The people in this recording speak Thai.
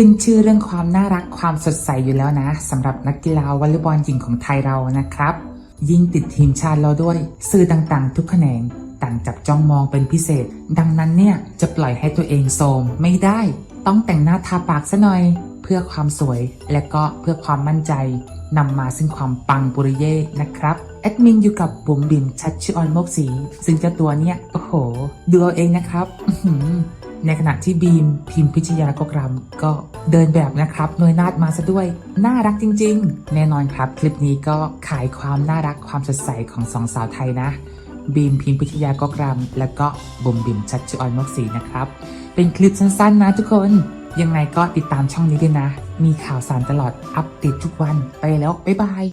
ขึ้นชื่อเรื่องความน่ารักความสดใสอยู่แล้วนะสำหรับนักกีฬาวอลเลย์บอลหญิงของไทยเรานะครับ ยิ่งติดทีมชาติเราด้วย สื่อต่างๆ ทุกแขนงต่างจับจ้องมองเป็นพิเศษ ดังนั้นเนี่ยจะปล่อยให้ตัวเองโทรมไม่ได้ ต้องแต่งหน้าทาปากซะหน่อย เพื่อความสวยและก็เพื่อความมั่นใจนำมาซึ่งความปังปุริเย่นะครับแอดมินอยู่กับบุ๋มบิมชัดชิออนโมกสี ซึ่งเจ้าตัวเนี่ย โอ้โห ดูเอาเองนะครับ ในขณะที่บีมพิมพิชยากกรำก็เดินแบบนะครับน่วยนาดมาซะด้วย น่ารักจริง ๆ แน่นอนครับ คลิปนี้ก็ขายความน่ารักความสดใสของสองสาวไทยนะ บีมพิมพิทยากกรำแล้วก็บุ๋มบิมชัดชออนมกสีนะครับ เป็นคลิปสั้นๆ นะทุกคน ยังไงก็ติดตามช่องนี้ด้วยนะ มีข่าวสารตลอดอัปเดตทุกวันไปแล้วบ๊ายบาย